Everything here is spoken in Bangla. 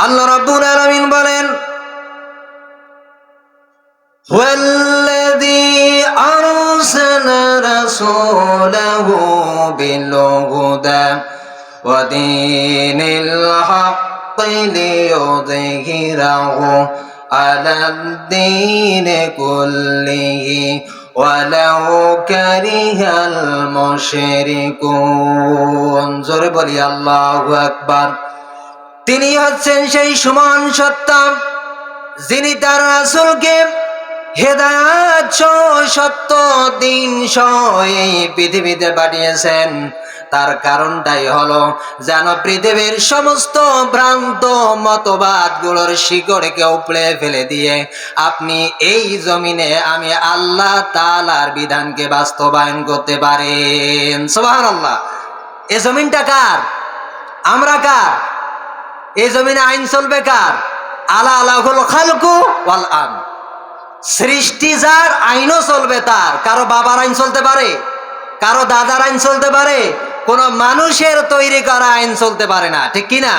আল্লাহ রাব্বুল আলামিন বলেন والذي أرسل رسوله بالهدى ودين الحق ليظهره على الدين كله ولو كره المشركون জোরে বলি আল্লাহু আকবার তিনি হচ্ছেন সেই সমান সত্তা, যিনি তার রাসূলকে হেদায়াত সত্য দিন এই পৃথিবীতে পাঠিয়েছেন। তার কারণটাই হলো যেন পৃথিবীর সমস্ত ভ্রান্ত মতবাদগুলোর শিকড়কে উপড়ে ফেলে দিয়ে আপনি এই জমিনে আমি আল্লাহ তালার বিধানকে বাস্তবায়ন করতে পারেন। সোহান আল্লাহ এ জমিনটা কার? আমরা কার? এই জমিনে আইন চলবে কার? আলা আলাহুল খালকু ওয়াল আম। সৃষ্টি যার, আইনও চলবে তার। কারও বাবার আইন চলতে পারে, কারও দাদার আইন চলতে পারে, কোন মানুষের তৈরি করা আইন চলতে পারে না, ঠিক কি না?